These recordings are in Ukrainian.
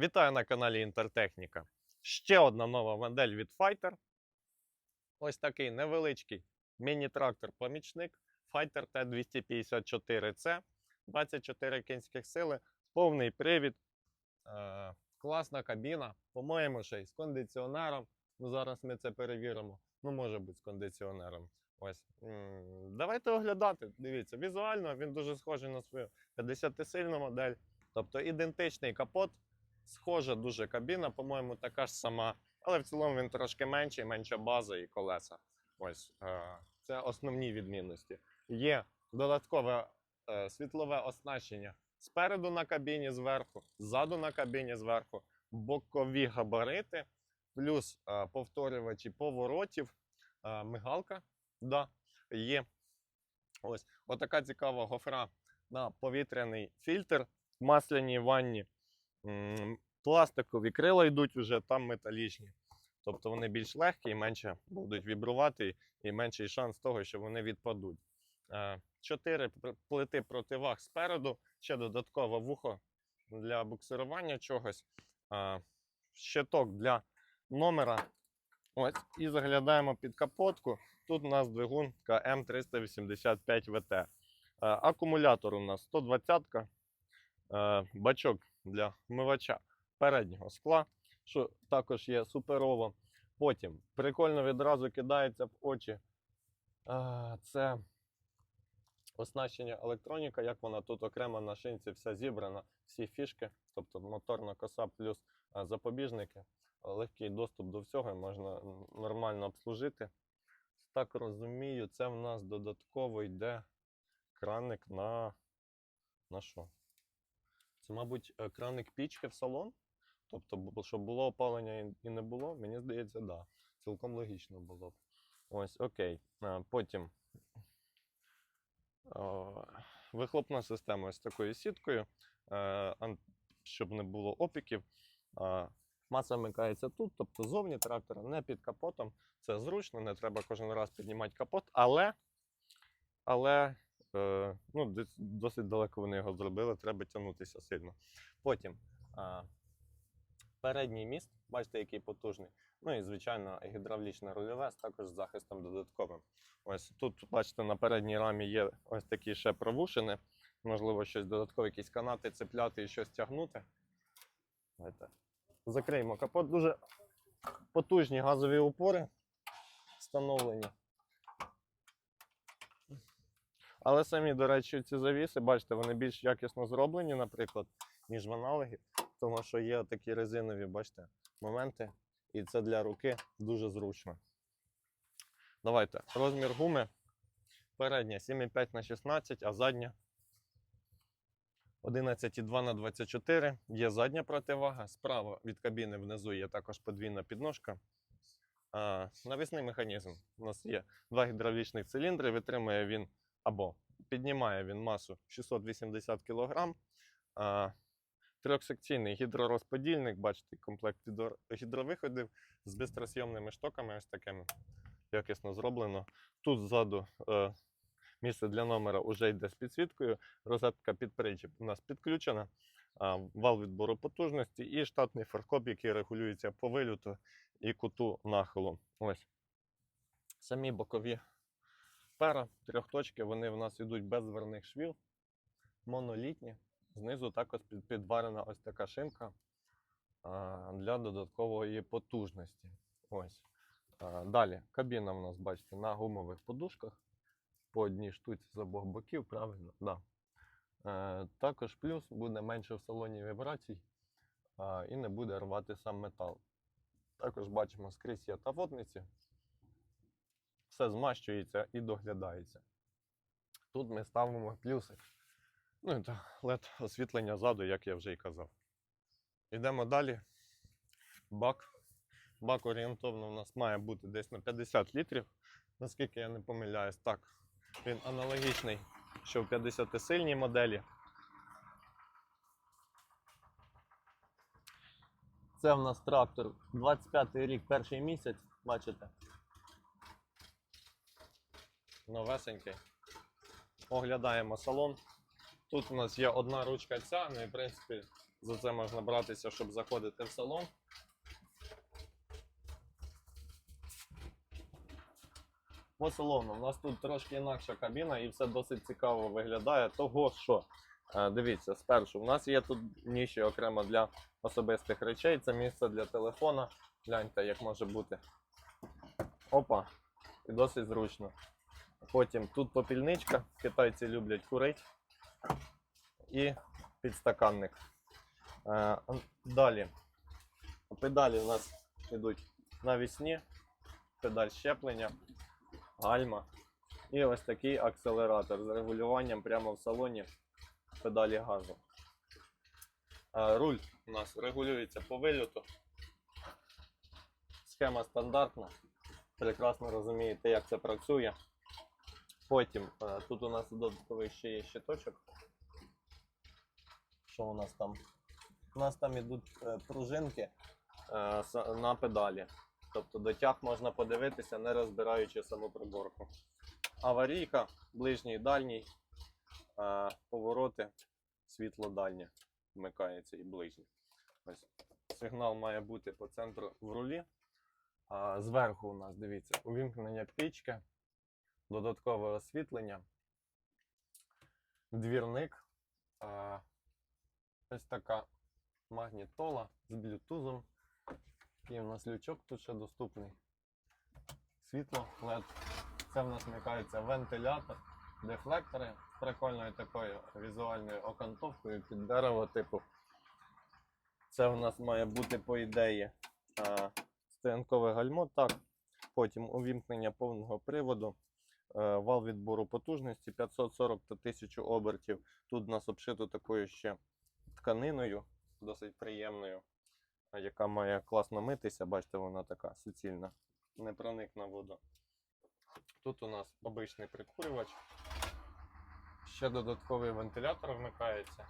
Вітаю на каналі Інтертехніка. Ще одна нова модель від Fighter. Ось такий невеличкий міні-трактор помічник Fighter T254C. 24 кінських сили, повний привід, е, класна кабіна. По-моєму, ще й з кондиціонером. Ну, зараз ми це перевіримо. Ну, може бути з кондиціонером. Ось. Давайте оглядати. Дивіться, візуально він дуже схожий на свою 50-сильну модель. Тобто ідентичний капот, схожа дуже кабіна, по-моєму, така ж сама. Але в цілому він трошки менший, менша база і колеса. Ось е, це основні відмінності. Є додаткове е, світлове оснащення спереду на кабіні зверху, ззаду на кабіні зверху, бокові габарити, плюс е, повторювачі поворотів, мигалка. Да, є. Ось отака цікава гофра на повітряний фільтр в масляній ванні. Пластикові крила йдуть вже там металічні. Тобто вони більш легкі і менше будуть вібрувати, і менший шанс того, що вони відпадуть. Е, Чотири плити противаг спереду, ще додаткове вухо для буксирування чогось, е, щиток для номера. Ось, і заглядаємо під капотку. Тут у нас двигун КМ385 ВТ. Е, Акумулятор у нас 120 е, бачок для вмивача переднього скла, що також є суперово. Потім прикольно відразу кидається в очі. Це оснащення електроніка, як вона тут окремо на шинці вся зібрана, всі фішки, тобто моторна коса плюс запобіжники, легкий доступ до всього, можна нормально обслужити. Так розумію, це в нас додатково йде краник на. На що? Це, мабуть, е, краник пічки в салон. Тобто, щоб було опалення і- не було, мені здається, да. Цілком логічно було б. Ось, окей. Потім вихлопна система з такою сіткою, е, щоб не було опіків. Маса вмикається тут, тобто зовні трактора, не під капотом. Це зручно, не треба кожен раз піднімати капот, але, але ну, досить далеко вони його зробили, треба тягнутися сильно. Потім передній міст, бачите, який потужний. Ну і, звичайно, гідравлічне рульове з також з захистом додатковим. Ось тут, бачите, на передній рамі є ось такі ще провушини. Можливо, щось додаткове, якісь канати цепляти і щось тягнути. Закриємо капот. Дуже потужні газові упори встановлені. Але самі, до речі, ці завіси, бачите, вони більш якісно зроблені, наприклад, ніж в аналогі, тому що є такі резинові, бачите, моменти, і це для руки дуже зручно. Давайте. Розмір гуми. Передня 7,5 на 16, а задня 11,2 на 24. Є задня противага. Справа від кабіни внизу є також подвійна підножка. А, навісний механізм. У нас є два гідравлічних циліндри. Витримує він або піднімає він масу 680 кг. Трьохсекційний гідророзподільник, бачите, комплект гідровиходів з бистросйомними штоками, ось такими якісно зроблено. Тут ззаду е, місце для номера вже йде з підсвіткою. Розетка під у нас підключена, вал відбору потужності і штатний фаркоп, який регулюється по вильоту і куту нахилу. Ось. Самі бокові пера, трьохточки, вони в нас йдуть без зверних швів, монолітні. Знизу також підварена ось така шинка для додаткової потужності. Ось. Далі кабіна в нас, бачите, на гумових подушках. По одній штуці з обох боків, правильно? Да. Е, також плюс буде менше в салоні вібрацій і не буде рвати сам метал. Також бачимо скрізь є тавотниці. Все змащується і доглядається. Тут ми ставимо плюсик. Ну і LED освітлення ззаду, як я вже і казав. Йдемо далі. Бак. Бак орієнтовно у нас має бути десь на 50 літрів. Наскільки я не помиляюсь, так. Він аналогічний, що в 50-сильній моделі. Це в нас трактор 25 й рік, перший місяць, бачите. Новесенький. Оглядаємо салон. Тут у нас є одна ручка ця, ну і в принципі За це можна братися, щоб заходити в салон. По салону у нас тут трошки інакша кабіна і все досить цікаво виглядає. Того що, е, дивіться, спершу, у нас є тут ніші окремо для особистих речей. Це місце для телефона. Гляньте, як може бути. Опа, і досить зручно. Потім тут попільничка, китайці люблять курити. І підстаканник. Е, Далі. Педалі у нас йдуть навісні, педаль щеплення, гальма. І ось такий акселератор з регулюванням прямо в салоні педалі газу. Е, Руль у нас регулюється по вильоту. Схема стандартна. Прекрасно розумієте, як це працює. Потім е, тут у нас додатковий ще є щиточок. Що у нас там? У нас там ідуть е, пружинки е, на педалі. Тобто дотяг можна подивитися, не розбираючи саму приборку. Аварійка, ближній і дальній, повороти, світло дальнє вмикається і ближнє. Ось. Сигнал має бути по центру в рулі. Зверху у нас, дивіться, увімкнення пічки, додаткове освітлення, двірник, а, ось така магнітола з блютузом. І у нас лючок тут ще доступний. Світло, LED. Це в нас вмикається вентилятор, дефлектори з прикольною такою візуальною окантовкою під дерево типу. Це в нас має бути, по ідеї, стоянкове гальмо. Так. Потім увімкнення повного приводу, вал відбору потужності 540 та 1000 обертів. Тут у нас обшито такою ще тканиною, досить приємною, яка має класно митися. Бачите, вона така суцільна, не проникне вода. Тут у нас обичний прикурювач. Ще додатковий вентилятор вмикається.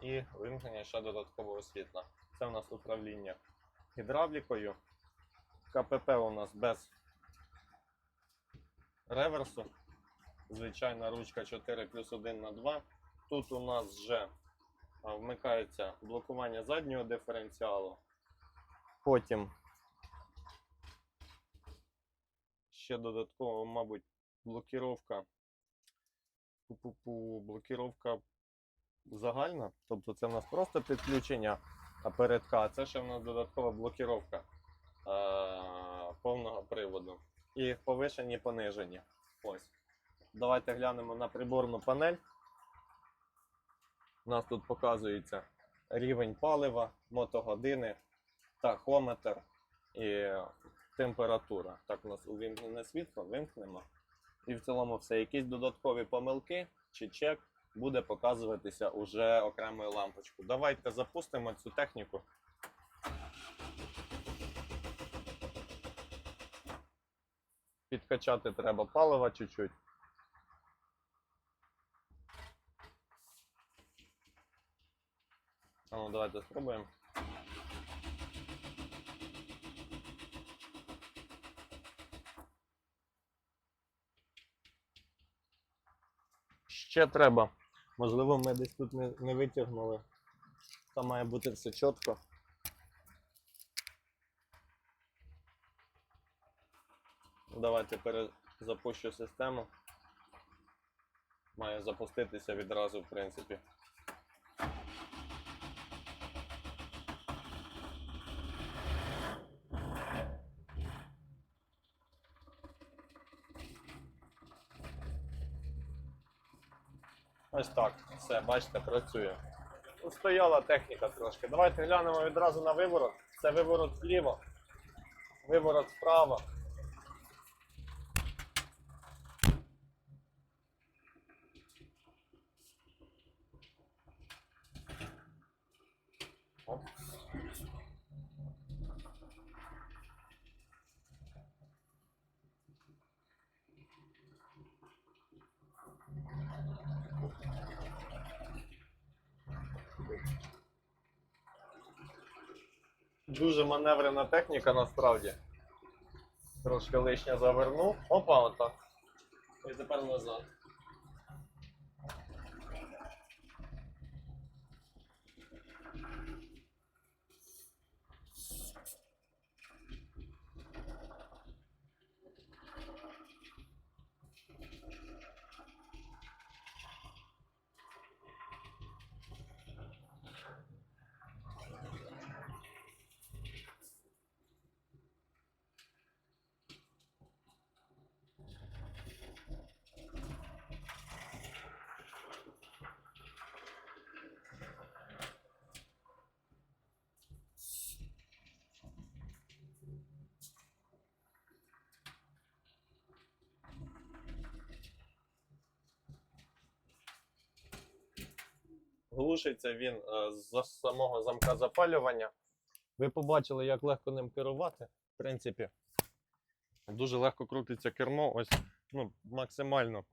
І вимкнення ще додаткового світла. Це у нас управління гідравлікою. КПП у нас без реверсу. Звичайна ручка 4 плюс 1 на 2. Тут у нас вже вмикається блокування заднього диференціалу. Потім ще додатково, мабуть, блокіровка. Блокіровка загальна. Тобто це в нас просто підключення передка, а це ще в нас додаткова блокіровка повного приводу. І повишені, понижені. Ось. Давайте глянемо на приборну панель. У нас тут показується рівень палива, мотогодини, тахометр і температура. Так, у нас увімкнене світло, вимкнемо. І в цілому все. Якісь додаткові помилки чи чек буде показуватися уже окремою лампочкою. Давайте запустимо цю техніку. Підкачати треба палива чуть-чуть. Ну давайте спробуємо. Ще треба. Можливо, ми десь тут не, не витягнули. Там має бути все чітко. Давайте перезапущу систему. Має запуститися відразу, в принципі. Ось так. Все, бачите, працює. Ну, Стояла техніка трошки. Давайте глянемо відразу на виворот. Це виворот вліво, виворот вправо. Дуже маневрена техніка насправді. Трошки лишня завернув. Опа, отак. І тепер назад. Глушиться він е, з самого замка запалювання. Ви побачили, як легко ним керувати. В принципі, дуже легко крутиться кермо. Ось ну, максимально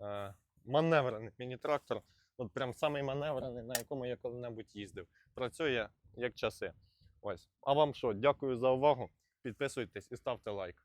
е, маневрений міні-трактор. От прям самий маневрений, на якому я коли-небудь їздив. Працює як часи. Ось. А вам що? Дякую за увагу. Підписуйтесь і ставте лайк.